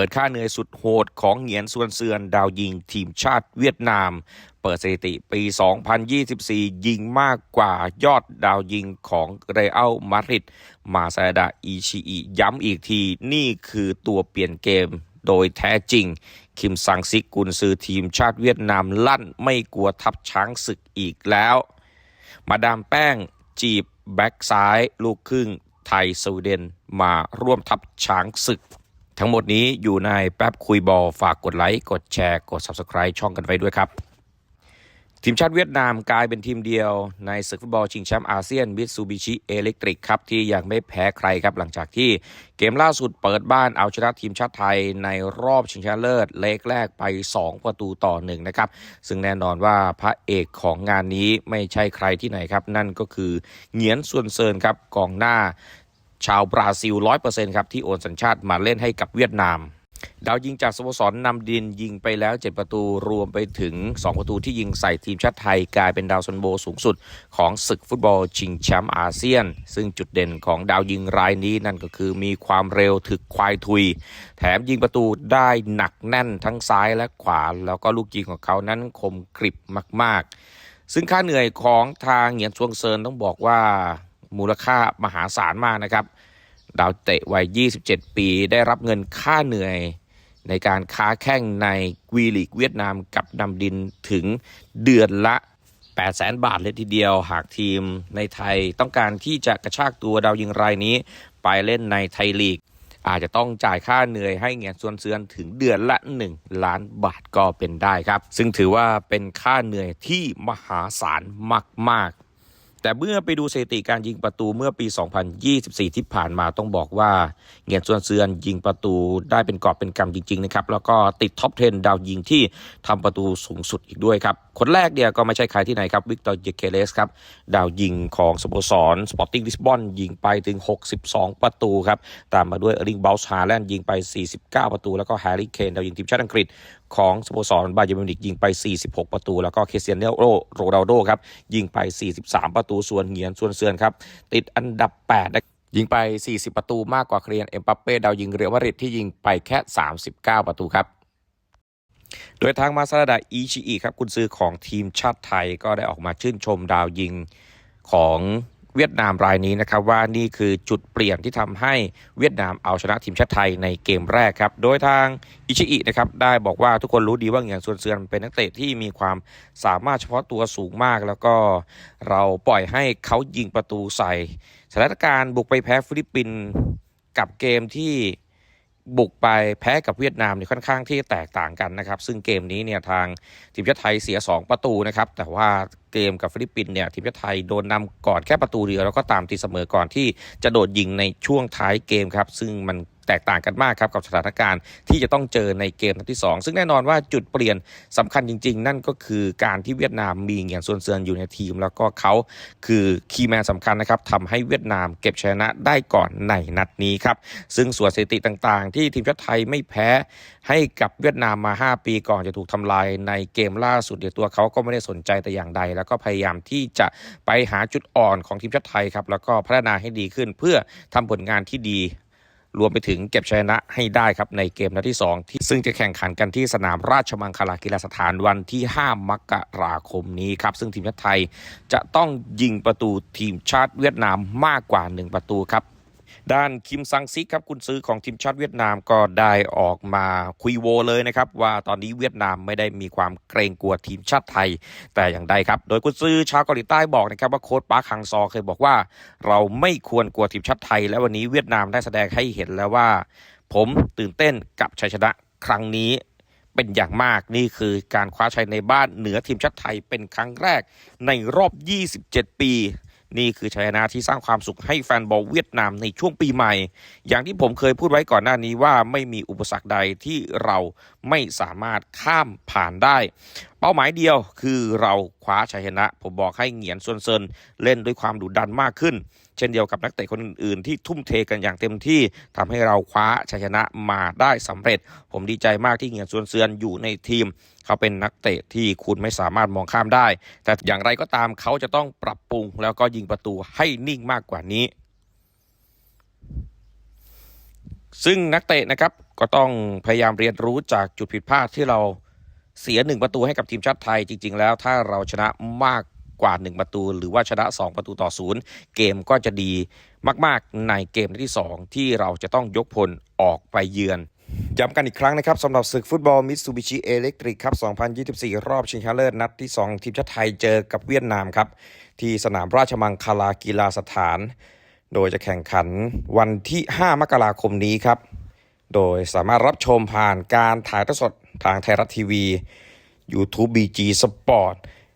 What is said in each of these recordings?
ปิดค่าเหนื่อยสุดโหดของเหงียนส่วนเซือนดาวยิงทีมชาติเวียดนาม เปิดสถิติปี 2024 ยิงมากกว่ายอดดาวยิงของเรอัลมาดริดมาซาดาอิชิอิย้ำอีกที นี่คือตัวเปลี่ยนเกมโดยแท้จริง คิมซังซิกกุนซือทีมชาติเวียดนามลั่นไม่กลัวทับช้างศึกอีกแล้ว มาดามแป้งจีบแบ็กซ้าย ลูกครึ่งไทยสวีเดนมาร่วมทับช้างศึก ทั้งหมดนี้อยู่ในแป๊บคุยบอลฝากกดไลค์ กดแชร์ กด Subscribe ช่องกันไว้ด้วยครับ ทีมชาติเวียดนามกลายเป็นทีมเดียว ในศึกฟุตบอลชิงแชมป์อาเซียนมิตซูบิชิเอเล็กทริกครับที่ยังไม่แพ้ใครครับหลังจากที่เกมล่าสุดเปิดบ้านเอาชนะทีมชาติไทยในรอบชิงชนะเลิศเลกแรกไป 2 ประตูต่อหนึ่งนะครับซึ่งแน่นอนว่าพระเอกของงานนี้ไม่ใช่ใครที่ไหนครับ นั่นก็คือเหงียนส่วนเซินครับกองหน้า ชาวบราซิล 100%ครับ ที่โอนสัญชาติมาเล่นให้กับเวียดนาม ดาวยิงจากสโมสรนำดินยิงไปแล้ว 7 ประตูรวมไปถึง 2 ประตูที่ยิงใส่ทีมชาติไทยกลายเป็นดาวซันโบสูงสุดของศึกฟุตบอลชิงแชมป์อาเซียน ซึ่งจุดเด่นของดาวยิงรายนี้นั่นก็คือมีความเร็วถึกควายทุย แถมยิงประตูได้หนักแน่นทั้งซ้ายและขวา แล้วก็ลูกยิงของเขานั้นคมกริบมาก ๆ ซึ่งค่าเหนื่อยของทางเหงียนซวงเซินต้องบอกว่ามูลค่ามหาศาลมากนะครับ ดาวเตะวัย 27 ปี ได้รับเงินค่าเหนื่อยในการค้าแข่งในวีลีกเวียดนามกับนำดินถึงเดือนละ800,000 บาทเลยทีเดียว หากทีมในไทยต้องการที่จะกระชากตัวดาวยิงรายนี้ ไปเล่นในไทยลีก อาจจะต้องจ่ายค่าเหนื่อยให้เงียนส่วนเสือนถึงเดือนละ 1 ล้านบาทก็เป็นได้ครับ ซึ่งถือว่าเป็นค่าเหนื่อยที่มหาศาลมาก ๆ แต่เมื่อไปดูสถิติการยิงประตูเมื่อปี 2024 ที่ผ่านมาต้องบอกว่าเงียนส่วนเซือนยิงประตูได้เป็นกอบเป็นกำจริงๆนะครับแล้วก็ติดท็อป 10 ดาวยิงที่ทำประตูสูงสุดอีกด้วยครับ คนแรกเนี่ยก็ไม่ใช่ใครที่ไหนครับวิกตอร์เยเคเลสครับดาวยิงของสโมสรสปอร์ติ้งลิสบอนยิงไปถึง 62 ประตูครับตามมาด้วยเอร์ลิงเบลส์ฮาแลนด์ยิงไป 49 ประตู แล้วก็แฮร์รี่เคนดาวยิงทีมชาติอังกฤษ ของสโมสรบาเยอร์มิวนิกยิงไป 46 ประตู แล้วก็เคเซียนเนโรโรนัลโดครับยิงไป 43 ประตูส่วนเหงียนส่วนเซือนครับติดอันดับ8นะยิงไป 40 ประตูมากกว่าเครียนเอ็มบัปเป้ดาวยิงเรียวาริดที่ยิงไปแค่ 39 ประตูครับโดยทางมาซาดาอิชิอิครับคุณซื้อของทีมชาติไทยก็ได้ออกมาชื่นชมดาวยิงของ เวียดนามรายนี้นะครับว่านี่คือจุดเปลี่ยนที่ทำให้เวียดนามเอาชนะทีมชาติไทยในเกมแรกครับ โดยทางอิชิอินะครับได้บอกว่าทุกคนรู้ดีว่าเงียงส่วนเซือนเป็นนักเตะที่มีความสามารถเฉพาะตัวสูงมาก แล้วก็เราปล่อยให้เขายิงประตูใส่สถานการณ์บุกไปแพ้ฟิลิปปินส์กับเกมที่ บุกไปแพ้กับเวียดนามเนี่ยค่อนข้างที่แตกต่างกันนะครับ ซึ่งเกมนี้เนี่ยทางทีมชาติไทยเสีย 2 ประตูนะครับ แต่ว่าเกมกับฟิลิปปินส์เนี่ยทีมชาติไทยโดนนำก่อนแค่ประตูเดียวแล้วก็ตามตีเสมอก่อนที่จะโดดยิงในช่วงท้ายเกมครับ ซึ่งมัน แตกต่างกันมากครับกับสถานการณ์ที่จะต้องเจอในเกมนัดที่ 2 ซึ่งแน่นอนว่าจุดเปลี่ยนสำคัญจริง ๆ นั่นก็คือการที่เวียดนามมีอย่างส่วนเซินอยู่ในทีม แล้วก็เขาคือคีย์แมนสำคัญนะครับทำให้เวียดนามเก็บชนะได้ก่อนในนัดนี้ครับซึ่งส่วนสถิติต่างๆ ที่ทีมชาติไทยไม่แพ้ให้กับเวียดนามมา 5 ปีก่อนจะถูกทำลายในเกมล่าสุดเดี๋ยวตัวเขาก็ไม่ได้สนใจแต่อย่างใด แล้วก็พยายามที่จะไปหาจุดอ่อนของทีมชาติไทยครับแล้วก็พัฒนาให้ดีขึ้นเพื่อทำผลงานที่ดี รวมไปถึงเก็บชนะให้ได้ครับในเกมนัดที่ 2 ที่ซึ่งจะแข่งขันกันที่สนามราชมังคลากีฬาสถานวันที่ 5 มกราคมนี้ครับ ซึ่งทีมชาติไทยจะต้องยิงประตูทีมชาติเวียดนามมากกว่า 1 ประตูครับ ด้านคิมซังซิกครับคุณซื้อของทีมชาติเวียดนามก็ได้ออกมาคุยโวเลยนะครับว่าตอนนี้เวียดนามไม่ได้มีความเกรงกลัวทีมชาติไทยแต่อย่างใดครับ โดยคุณซื้อชาวเกาหลีใต้บอกนะครับว่าโค้ชปาร์คฮังซอเคยบอกว่า เราไม่ควรกลัวทีมชาติไทย และวันนี้เวียดนามได้แสดงให้เห็นแล้วว่า ผมตื่นเต้นกับชัยชนะครั้งนี้เป็นอย่างมากนี่คือการคว้าชัยในบ้านเหนือทีมชาติไทยเป็นครั้งแรกในรอบ 27 ปี นี่คือชัยชนะที่สร้างความสุขให้แฟนบอลเวียดนามในช่วงปีใหม่ อย่างที่ผมเคยพูดไว้ก่อนหน้านี้ว่าไม่มีอุปสรรคใดที่เราไม่สามารถข้ามผ่านได้ เป้าหมายเดียวคือเราคว้าชัยชนะ ผมบอกให้เหงียนซวนเซินเล่นด้วยความดุดันมากขึ้น เช่นเดียวกับนักเตะคนอื่นๆ ที่ทุ่มเทกันอย่างเต็มที่ทำให้เราคว้าชัยชนะมาได้สำเร็จ ผมดีใจมากที่เหงียนซวนเซินอยู่ในทีม เขาเป็นนักเตะที่คุณไม่สามารถมองข้ามได้ แต่อย่างไรก็ตามเขาจะต้องปรับปรุง แล้วก็ยิงประตูให้นิ่งมากกว่านี้ ซึ่งนักเตะนะครับก็ต้องพยายามเรียนรู้จากจุดผิดพลาดที่เรา เสียหนึ่งประตูให้กับทีมชาติไทยจริง ๆ แล้วถ้าเราชนะมากกว่า 1 ประตู หรือว่าชนะ 2 ประตูต่อศูนย์เกมก็จะดีมาก ๆ ในเกมที่ 2 ที่เราจะต้องยกพลออกไปเยือนย้ำกันอีกครั้งนะครับสำหรับศึกฟุตบอลมิตซูบิชิเอเล็กทริกครับ 2024 รอบชิงชนะเลิศนัดที่ 2 ทีมชาติไทยเจอกับเวียดนามครับ ที่สนามราชมังคลากีฬาสถาน โดยจะแข่งขันวันที่ 5 มกราคมนี้ครับ โดยสามารถรับชมผ่านการถ่ายทอดสดทางไทยรัฐทีวี YouTube BG Sport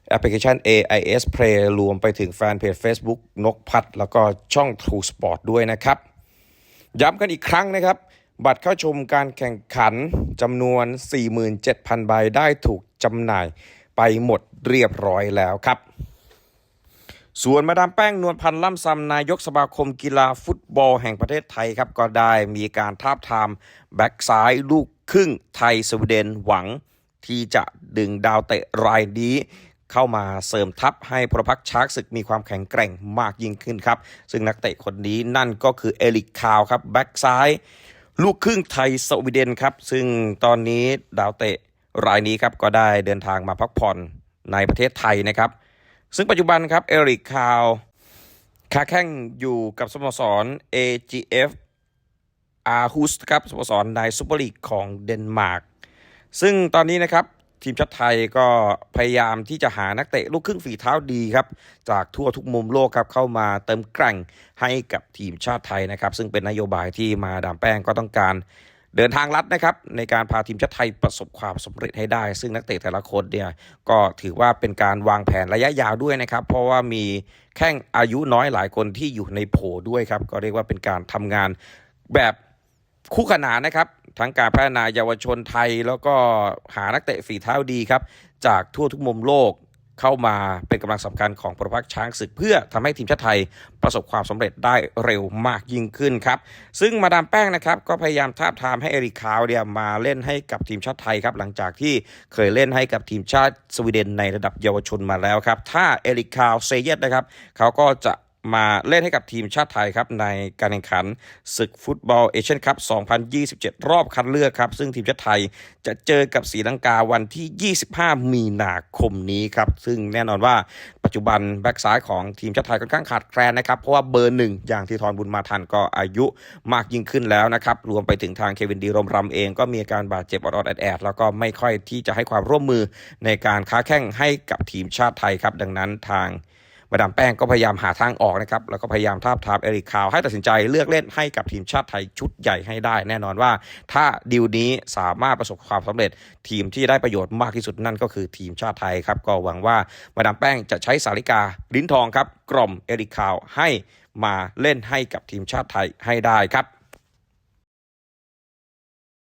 แอปพลิเคชัน AIS Play รวมไปถึงแฟนเพจ Facebook นกพัด แล้วก็ช่อง True Sport ด้วยนะครับ ย้ำกันอีกครั้งนะครับ บัตรเข้าชมการแข่งขันจำนวน 47,000 ใบได้ถูกจำหน่ายไปหมดเรียบร้อยแล้วครับ ส่วนมาดามแป้งนวลพันธ์ล่ำซำนายกสมาคมกีฬาฟุตบอลแห่งประเทศไทยครับก็ได้มีการทาบทามแบ็กซ้ายลูกครึ่งไทยสวีเดนหวัง ที่จะดึงดาวเตะรายนี้เข้ามาเสริมทัพให้พลพักช้างศึกมีความแข็งแกร่งมากยิ่งขึ้นครับ ซึ่งนักเตะคนนี้นั่นก็คือเอลิกคาวครับแบ็กซ้ายลูกครึ่งไทยสวีเดนครับ ซึ่งตอนนี้ดาวเตะรายนี้ครับก็ได้เดินทางมาพักผ่อนในประเทศไทยนะครับ ซึ่งปัจจุบันครับเอริกคาวคาแข่งอยู่กับสโมสร AGF อาร์ฮุสครับสโมสรในซูเปอร์ลีกของเดนมาร์กซึ่งตอนนี้นะครับทีมชาติไทยก็พยายามที่จะหานักเตะลูกครึ่งฝีเท้าดีครับ จากทั่วทุกมุมโลกครับเข้ามาเติมแกร่งให้กับทีมชาติไทยนะครับ ซึ่งเป็นนโยบายที่มาดามแป้งก็ต้องการ เดินทางลัดนะครับในการพาทีมชาติไทยประสบความสำเร็จให้ได้ ซึ่งนักเตะแต่ละคนเนี่ยก็ถือว่าเป็นการวางแผนระยะยาวด้วยนะครับ เพราะว่ามีแข้งอายุน้อยหลายคนที่อยู่ในโผด้วยครับ ก็เรียกว่าเป็นการทำงานแบบคู่ขนานนะครับ ทั้งการพัฒนาเยาวชนไทย แล้วก็หานักเตะฝีเท้าดีครับ จากทั่วทุกมุมโลก เข้ามาเป็นกำลังสำคัญของปรพักช้างศึกเพื่อทำให้ทีมชาติไทยประสบความสำเร็จได้เร็วมากยิ่งขึ้นครับ ซึ่งมาดามแป้งนะครับก็พยายามทาบทามให้เอริคาวเนี่ยมาเล่นให้กับทีมชาติไทยครับหลังจากที่เคยเล่นให้กับทีมชาติสวีเดนในระดับเยาวชนมาแล้วครับ ถ้าเอริคาวเซเยตนะครับเขาก็จะ มาเล่นให้กับทีมชาติไทยครับในการแข่งขันศึกฟุตบอลเอเชียนคัพ 2027 รอบคัดเลือกครับ ซึ่งทีมชาติไทยจะเจอกับศรีลังกาวันที่ 25 มีนาคมนี้ครับ ซึ่งแน่นอนว่าปัจจุบันแบ็กซ้ายของทีมชาติไทยค่อนข้างขาดแคลนนะครับ เพราะว่าเบอร์หนึ่งอย่างทีทรบุญมาทันก็อายุมากยิ่งขึ้นแล้วนะครับ รวมไปถึงทางเควินดีรมรำเองก็มีอาการบาดเจ็บออดๆแอดๆแล้วก็ไม่ค่อยที่จะให้ความร่วมมือในการค้าแข่งให้กับทีมชาติไทยครับดังนั้นทาง มาดามแป้งก็พยายามหาทางออกนะครับแล้วก็พยายามทาบทามเอริกคาวให้ตัดสินใจเลือกเล่นให้กับทีมชาติไทยชุดใหญ่ให้ได้ แน่นอนว่า ถ้าดีลนี้สามารถประสบความสำเร็จ ทีมที่ได้ประโยชน์มากที่สุดนั่นก็คือทีมชาติไทยครับก็หวังว่ามาดามแป้งจะใช้สาริกาลิ้นทองครับกล่อมเอริกคาวให้มาเล่นให้กับทีมชาติไทยให้ได้ครับ